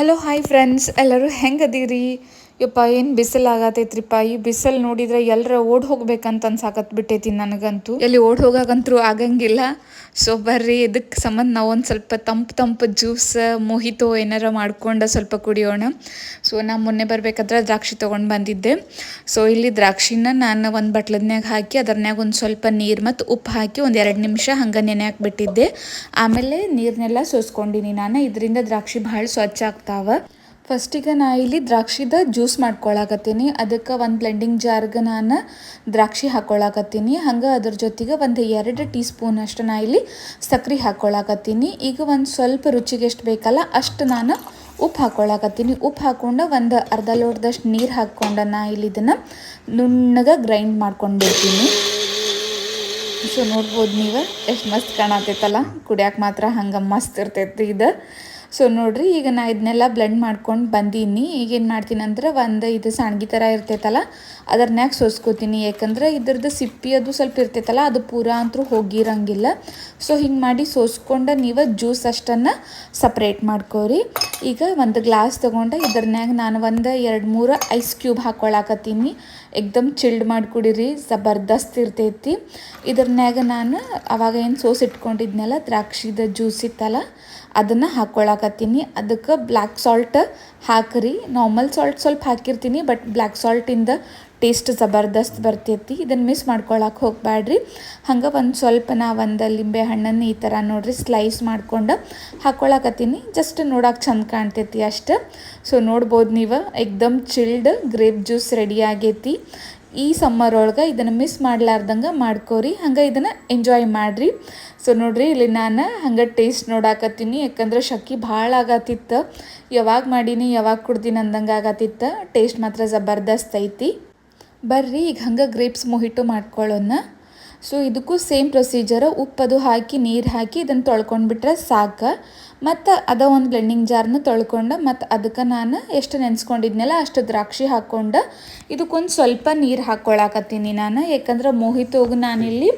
Hello hi friends ಎಲ್ಲರೂ ಹೆಂಗೆ ಅದೀರಿ ಯಪ್ಪ, ಏನು ಬಿಸಿಲು ಆಗತೈತ್ರಿಪ್ಪ ಈ ಬಿಸಿಲು ನೋಡಿದ್ರೆ ಎಲ್ಲರ ಓಡ್ ಹೋಗ್ಬೇಕಂತ ಅನ್ಸಾಕತ್ ಬಿಟ್ಟೈತಿ ನನಗಂತೂ. ಎಲ್ಲಿ ಓಡ್ ಹೋಗಾಕಂತೂ ಆಗಂಗಿಲ್ಲ. ಸೊ ಬರ್ರಿ ಇದಕ್ಕೆ ಸಂಬಂಧ ನಾವು ಒಂದು ಸ್ವಲ್ಪ ತಂಪು ತಂಪು ಜ್ಯೂಸ್, ಮೊಹಿತೋ ಏನಾರ ಮಾಡ್ಕೊಂಡು ಸ್ವಲ್ಪ ಕುಡಿಯೋಣ. ಸೊ ನಾ ಮೊನ್ನೆ ಬರಬೇಕಾದ್ರೆ ದ್ರಾಕ್ಷಿ ತೊಗೊಂಡು ಬಂದಿದ್ದೆ. ಸೊ ಇಲ್ಲಿ ದ್ರಾಕ್ಷಿನ ನಾನು ಒಂದು ಬಟ್ಲದ್ನ್ಯಾಗ ಹಾಕಿ, ಅದರ್ನ್ಯಾಗ ಒಂದು ಸ್ವಲ್ಪ ನೀರು ಮತ್ತು ಉಪ್ಪು ಹಾಕಿ ಒಂದು ಎರಡು ನಿಮಿಷ ಹಂಗೆ ನೆನೆ ಹಾಕ್ಬಿಟ್ಟಿದ್ದೆ. ಆಮೇಲೆ ನೀರನ್ನೆಲ್ಲ ಸೋಸ್ಕೊಂಡಿನಿ ನಾನು. ಇದರಿಂದ ದ್ರಾಕ್ಷಿ ಭಾಳ ಸ್ವಚ್ಛ ಆಗ್ತಾವ. ಫಸ್ಟಿಗೆ ನಾ ಇಲ್ಲಿ ದ್ರಾಕ್ಷಿದ ಜ್ಯೂಸ್ ಮಾಡ್ಕೊಳಕತ್ತೀನಿ. ಅದಕ್ಕೆ ಒಂದು ಬ್ಲೆಂಡಿಂಗ್ ಜಾರ್ಗೆ ನಾನು ದ್ರಾಕ್ಷಿ ಹಾಕ್ಕೊಳಕತ್ತೀನಿ ಹಂಗೆ ಅದ್ರ ಜೊತೆಗೆ ಒಂದು ಎರಡು ಟೀ ಸ್ಪೂನ್ ಅಷ್ಟು ನಾ ಇಲ್ಲಿ ಸಕ್ರೆ ಹಾಕ್ಕೊಳಕತ್ತೀನಿ ಈಗ ಒಂದು ಸ್ವಲ್ಪ ರುಚಿಗೆ ಎಷ್ಟು ಬೇಕಲ್ಲ ಅಷ್ಟು ನಾನು ಉಪ್ಪು ಹಾಕ್ಕೊಳಕತ್ತೀನಿ ಉಪ್ಪು ಹಾಕ್ಕೊಂಡು ಒಂದು ಅರ್ಧ ಲೋಟದಷ್ಟು ನೀರು ಹಾಕ್ಕೊಂಡು ನಾ ಇಲ್ಲಿ ಇದನ್ನು ನುಣ್ಣಗೆ ಗ್ರೈಂಡ್ ಮಾಡ್ಕೊಂಡಿರ್ತೀನಿ ಸೊ ನೋಡ್ಬೋದು ನೀವು? ಎಷ್ಟು ಮಸ್ತ್ ಕಾಣತೈತಲ್ಲ? ಕುಡಿಯೋಕೆ ಮಾತ್ರ ಹಂಗೆ ಮಸ್ತ್ ಇರ್ತೈತಿ ಇದು. ಸೊ ನೋಡಿರಿ, ಈಗ ನಾ ಇದನ್ನೆಲ್ಲ ಬ್ಲೆಂಡ್ ಮಾಡ್ಕೊಂಡು ಬಂದೀನಿ. ಈಗೇನು ಮಾಡ್ತೀನಿ ಅಂದ್ರೆ ಒಂದು ಇದು ಸಣ್ಗಿ ಥರ ಇರ್ತೈತಲ್ಲ ಅದರ್ನ್ಯಾಗ ಸೋಸ್ಕೋತೀನಿ. ಯಾಕಂದ್ರೆ ಇದ್ರದ್ದು ಸಿಪ್ಪಿ ಅದು ಸ್ವಲ್ಪ ಇರ್ತೈತಲ್ಲ, ಅದು ಪೂರಾ ಅಂತೂ ಹೋಗಿರಂಗಿಲ್ಲ. ಸೊ ಹಿಂಗೆ ಮಾಡಿ ಸೋಸ್ಕೊಂಡು ನೀವು ಜ್ಯೂಸ್ ಅಷ್ಟನ್ನು ಸಪ್ರೇಟ್ ಮಾಡ್ಕೋರಿ. ಈಗ ಒಂದು ಗ್ಲಾಸ್ ತೊಗೊಂಡು ಇದ್ರನ್ಯಾಗ ನಾನು ಒಂದು ಎರಡು ಮೂರು ಐಸ್ ಕ್ಯೂಬ್ ಹಾಕ್ಕೊಳಕತ್ತೀನಿ ಎಕ್ದಮ್ ಚಿಲ್ಡ್ ಮಾಡಿ ಕುಡೀರಿ ಜಬರ್ದಸ್ತ್ ಇರ್ತೈತಿ. ಇದ್ರನ್ಯಾಗ ನಾನು ಅವಾಗ ಏನು ಸೋಸ್ ಇಟ್ಕೊಂಡಿದ್ನಲ್ಲ, ದ್ರಾಕ್ಷಿದ ಜ್ಯೂಸ್ ಇತ್ತಲ್ಲ, ಅದನ್ನು ಹಾಕ್ಕೊಳಕತ್ತೀನಿ ಅದಕ್ಕೆ ಬ್ಲ್ಯಾಕ್ ಸಾಲ್ಟ್ ಹಾಕ್ರಿ. ನಾರ್ಮಲ್ ಸಾಲ್ಟ್ ಸ್ವಲ್ಪ ಹಾಕಿರ್ತೀನಿ ಬಟ್ ಬ್ಲ್ಯಾಕ್ ಸಾಲ್ಟಿಂದ ಟೇಸ್ಟ್ ಜಬರ್ದಸ್ತ್ ಬರ್ತೈತಿ. ಇದನ್ನು ಮಿಸ್ ಮಾಡ್ಕೊಳಕ್ಕೆ ಹೋಗ್ಬೇಡ್ರಿ ಹಂಗೆ ಒಂದು ಸ್ವಲ್ಪ ನಾ ಒಂದು ಲಿಂಬೆ ಹಣ್ಣನ್ನು ಈ ಥರ ನೋಡ್ರಿ ಸ್ಲೈಸ್ ಮಾಡ್ಕೊಂಡು ಹಾಕ್ಕೊಳಕತ್ತೀನಿ ಜಸ್ಟ್ ನೋಡೋಕೆ ಚಂದ ಕಾಣ್ತೈತಿ ಅಷ್ಟು. ಸೊ ನೋಡ್ಬೋದು ನೀವು. ಎಕ್ದಮ್ ಚಿಲ್ಡ್ ಗ್ರೇಪ್ ಜ್ಯೂಸ್ ರೆಡಿ ಆಗೈತಿ. ಈ ಸಮ್ಮರ್ ಒಳಗೆ ಇದನ್ನು ಮಿಸ್ ಮಾಡ್ಲಾರ್ದಂಗೆ ಮಾಡ್ಕೋರಿ, ಹಂಗೆ ಇದನ್ನು ಎಂಜಾಯ್ ಮಾಡಿರಿ. ಸೊ ನೋಡಿರಿ, ಇಲ್ಲಿ ನಾನು ಹಂಗೆ ಟೇಸ್ಟ್ ನೋಡಾಕತ್ತೀನಿ, ಯಾಕಂದ್ರೆ ಶಕ್ಕಿ ಭಾಳ ಆಗತ್ತಿತ್ತು. ಯಾವಾಗ ಮಾಡೀನಿ, ಯಾವಾಗ ಕುಡ್ದೀನಿ ಅಂದಂಗೆ ಆಗತ್ತಿತ್ತು. ಟೇಸ್ಟ್ ಮಾತ್ರ ಜಬರ್ದಸ್ತ್ ಐತಿ. ಬರ್ರಿ, ಈಗ ಹಂಗೆ ಗ್ರೇಪ್ಸ್ ಮೊಹಿಟು ಮಾಡ್ಕೊಳ್ಳೋಣ ಸೊ ಇದಕ್ಕೂ ಸೇಮ್ ಪ್ರೊಸೀಜರ್ ಉಪ್ಪದು ಹಾಕಿ, ನೀರು ಹಾಕಿ ಇದನ್ನು ತೊಳ್ಕೊಂಡ್ಬಿಟ್ರೆ ಸಾಕು. ಮತ್ತು ಅದ ಒಂದು ಬ್ಲೆಂಡಿಂಗ್ ಜಾರ್ನ ತೊಳ್ಕೊಂಡು, ಮತ್ತು ಅದಕ್ಕೆ ನಾನು ಎಷ್ಟು ನೆನೆಸ್ಕೊಂಡಿದ್ನಲ್ಲ ಅಷ್ಟು ದ್ರಾಕ್ಷಿ ಹಾಕ್ಕೊಂಡು ಇದಕ್ಕೊಂದು ಸ್ವಲ್ಪ ನೀರು ಹಾಕ್ಕೊಳಕತ್ತೀನಿ ನಾನು. ಯಾಕಂದ್ರೆ ಮೋಹಿತೋಗಿ ನಾನಿಲ್ಲಿ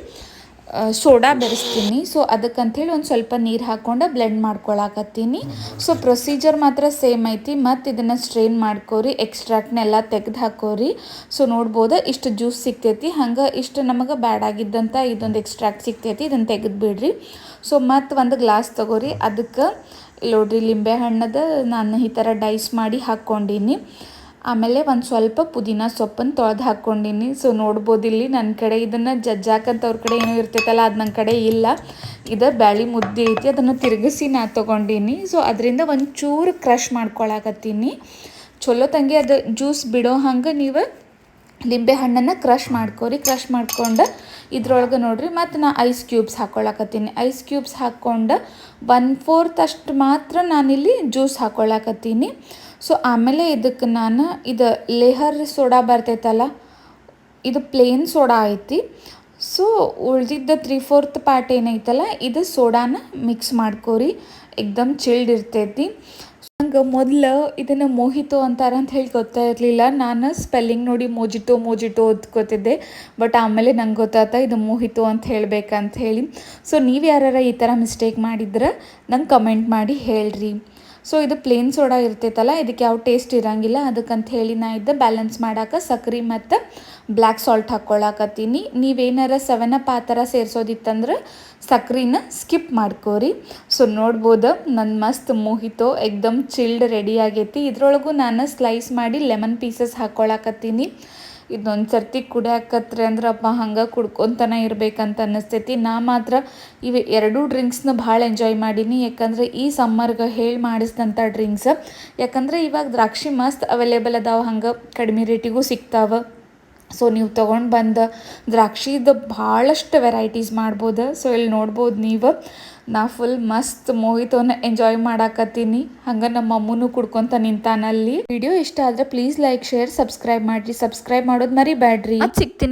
ಸೋಡಾ ಬೆರೆಸ್ತೀನಿ. ಸೊ ಅದಕ್ಕಂಥೇಳಿ ಒಂದು ಸ್ವಲ್ಪ ನೀರು ಹಾಕ್ಕೊಂಡು ಬ್ಲೆಂಡ್ ಮಾಡ್ಕೊಳಕತ್ತೀನಿ. ಸೊ ಪ್ರೊಸೀಜರ್ ಮಾತ್ರ ಸೇಮ್ ಐತಿ. ಮತ್ತು ಇದನ್ನು ಸ್ಟ್ರೈನ್ ಮಾಡ್ಕೋರಿ ಎಕ್ಸ್ಟ್ರಾಕ್ಟ್ನೆಲ್ಲ ತೆಗೆದು ಹಾಕೋರಿ. ಸೊ ನೋಡ್ಬೋದು ಇಷ್ಟು ಜ್ಯೂಸ್ ಸಿಗ್ತೈತಿ. ಹಂಗೆ ಇಷ್ಟು ನಮಗೆ ಬ್ಯಾಡ್ ಆಗಿದ್ದಂಥ ಇದೊಂದು ಎಕ್ಸ್ಟ್ರಾಕ್ಟ್ ಸಿಗ್ತೈತಿ. ಇದನ್ನು ತೆಗೆದು ಬಿಡ್ರಿ. ಸೊ ಮತ್ತು ಒಂದು ಗ್ಲಾಸ್ ತಗೋರಿ. ಅದಕ್ಕೆ, ನೋಡ್ರಿ, ಲಿಂಬೆ ಹಣ್ಣದ ನಾನು ಈ ಥರ ಡೈಸ್ ಮಾಡಿ ಹಾಕ್ಕೊಂಡಿನಿ ಆಮೇಲೆ ಒಂದು ಸ್ವಲ್ಪ ಪುದೀನ ಸೊಪ್ಪನ್ನು ತೊಳೆದು ಹಾಕ್ಕೊಂಡಿನಿ. ಸೊ ನೋಡ್ಬೋದು ಇಲ್ಲಿ ನನ್ನ ಕಡೆ ಇದನ್ನು ಜಜ್ಜಾಕಂತ ಅವ್ರ ಕಡೆ ಏನೋ ಇರ್ತೈತಲ್ಲ, ಅದು ನನ್ನ ಕಡೆ ಇಲ್ಲ. ಇದು ಬ್ಯಾಳಿ ಮುದ್ದೆ ಐತಿ, ಅದನ್ನು ತಿರುಗಿಸಿ ನಾ ತೊಗೊಂಡೀನಿ. ಸೊ ಅದರಿಂದ ಒಂಚೂರು ಕ್ರಷ್ ಮಾಡ್ಕೊಳಕತ್ತೀನಿ. ಚಲೋ ತಂಗಿ, ಅದು ಜ್ಯೂಸ್ ಬಿಡೋ ಹಂಗೆ ನೀವು ಲಿಂಬೆ ಹಣ್ಣನ್ನು ಕ್ರಷ್ ಮಾಡ್ಕೊರಿ. ಕ್ರಷ್ ಮಾಡ್ಕೊಂಡು ಇದ್ರೊಳಗೆ ನೋಡಿರಿ, ಮತ್ತು ನಾ ಐಸ್ ಕ್ಯೂಬ್ಸ್ ಹಾಕ್ಕೊಳಕತ್ತೀನಿ ಐಸ್ ಕ್ಯೂಬ್ಸ್ ಹಾಕ್ಕೊಂಡು ಒನ್ ಫೋರ್ತ್ ಅಷ್ಟು ಮಾತ್ರ ನಾನಿಲ್ಲಿ ಜ್ಯೂಸ್ ಹಾಕ್ಕೊಳಕತ್ತೀನಿ ಸೊ ಆಮೇಲೆ ಇದಕ್ಕೆ ನಾನು ಇದು ಲೇಹರ್ ಸೋಡಾ ಬರ್ತೈತಲ್ಲ, ಇದು ಪ್ಲೇನ್ ಸೋಡಾ ಐತಿ. ಸೊ ಉಳಿದಿದ್ದ ತ್ರೀ ಫೋರ್ತ್ ಪಾರ್ಟ್ ಏನೈತಲ್ಲ, ಇದು ಸೋಡಾನ ಮಿಕ್ಸ್ ಮಾಡ್ಕೋರಿ. ಎಕ್ದಮ್ ಚಿಲ್ಡ್ ಇರ್ತೈತಿ. ನಂಗೆ ಮೊದಲು ಇದನ್ನು ಮೋಹಿತೋ ಅಂತಾರೆ ಅಂತ ಹೇಳಿ ಗೊತ್ತಾ ಇರಲಿಲ್ಲ. ನಾನು ಸ್ಪೆಲ್ಲಿಂಗ್ ನೋಡಿ ಮೋಜಿಟೋ ಮೋಜಿಟೋ ಓದ್ಕೋತಿದ್ದೆ. ಬಟ್ ಆಮೇಲೆ ನಂಗೆ ಗೊತ್ತಾತ ಇದು ಮೋಹಿತೋ ಅಂತ ಹೇಳಬೇಕಂತ ಹೇಳಿ. ಸೊ ನೀವು ಯಾರು ಈ ಥರ ಮಿಸ್ಟೇಕ್ ಮಾಡಿದ್ರೆ ನಂಗೆ ಕಮೆಂಟ್ ಮಾಡಿ ಹೇಳ್ರಿ. ಸೊ ಇದು ಪ್ಲೇನ್ ಸೋಡಾ ಇರ್ತೈತಲ್ಲ, ಇದಕ್ಕೆ ಯಾವ ಟೇಸ್ಟ್ ಇರಂಗಿಲ್ಲ. ಅದಕ್ಕಂತ ಹೇಳಿ ನಾ ಇದು ಬ್ಯಾಲೆನ್ಸ್ ಮಾಡಾಕ ಸಕ್ರೆ ಮತ್ತು ಬ್ಲ್ಯಾಕ್ ಸಾಲ್ಟ್ ಹಾಕ್ಕೊಳಕತ್ತೀನಿ ನೀವೇನಾರ ಸೆವೆನ್ ಅಪ್ ಆ ಥರ ಸೇರಿಸೋದಿತ್ತಂದ್ರೆ ಸಕ್ರಿನ ಸ್ಕಿಪ್ ಮಾಡ್ಕೋರಿ. ಸೊ ನೋಡ್ಬೋದು ನನ್ನ ಮಸ್ತ್ ಮೋಹಿತೋ ಎಕ್ದಮ್ ಚಿಲ್ಡ್ ರೆಡಿ ಆಗೈತಿ. ಇದ್ರೊಳಗೂ ನಾನು ಸ್ಲೈಸ್ ಮಾಡಿ ಲೆಮನ್ ಪೀಸಸ್ ಹಾಕ್ಕೊಳಕತ್ತೀನಿ ಇದೊಂದು ಸರ್ತಿ ಕುಡಿಯಾಕತ್ರೆ ಅಂದ್ರೆ ಅಪ್ಪ ಹಂಗೆ ಕುಡ್ಕೊಂತನ ಇರ್ಬೇಕಂತ ಅನ್ನಿಸ್ತೈತಿ. ನಾ ಮಾತ್ರ ಇವು ಎರಡೂ ಡ್ರಿಂಕ್ಸ್ನ ಭಾಳ ಎಂಜಾಯ್ ಮಾಡೀನಿ. ಯಾಕಂದರೆ ಈ ಸಮ್ಮರ್ಗೆ ಹೇಳಿ ಮಾಡಿಸಿದಂಥ ಡ್ರಿಂಕ್ಸ್ ಯಾಕಂದರೆ ಇವಾಗ ದ್ರಾಕ್ಷಿ ಮಸ್ತ್ ಅವೈಲೇಬಲ್ ಅದಾವೆ. ಹಂಗೆ ಕಡಿಮೆ ರೇಟಿಗೂ ಸಿಗ್ತಾವೆ. ಸೊ ನೀವು ತೊಗೊಂಡು ಬಂದ ದ್ರಾಕ್ಷಿದು ಭಾಳಷ್ಟು ವೆರೈಟೀಸ್ ಮಾಡ್ಬೋದು. ಸೊ ಇಲ್ಲಿ ನೋಡ್ಬೋದು ನೀವು. ನಾ ಫುಲ್ ಮಸ್ತ್ ಮೋಹಿತೋನ ಎಂಜಾಯ್ ಮಾಡಾಕತ್ತೀನಿ. ಹಂಗೆ ನಮ್ಮ ಅಮ್ಮನೂ ಕುಡ್ಕೊಂತ ನಿಂತಾನಲ್ಲಿ. ವಿಡಿಯೋ ಇಷ್ಟ ಆದರೆ ಪ್ಲೀಸ್ ಲೈಕ್ ಶೇರ್ ಸಬ್ಸ್ಕ್ರೈಬ್ ಮಾಡಿರಿ. ಸಬ್ಸ್ಕ್ರೈಬ್ ಮಾಡೋದು ಮರಿಬೇಡ್ರಿ ಸಿಗ್ತೀನಿ.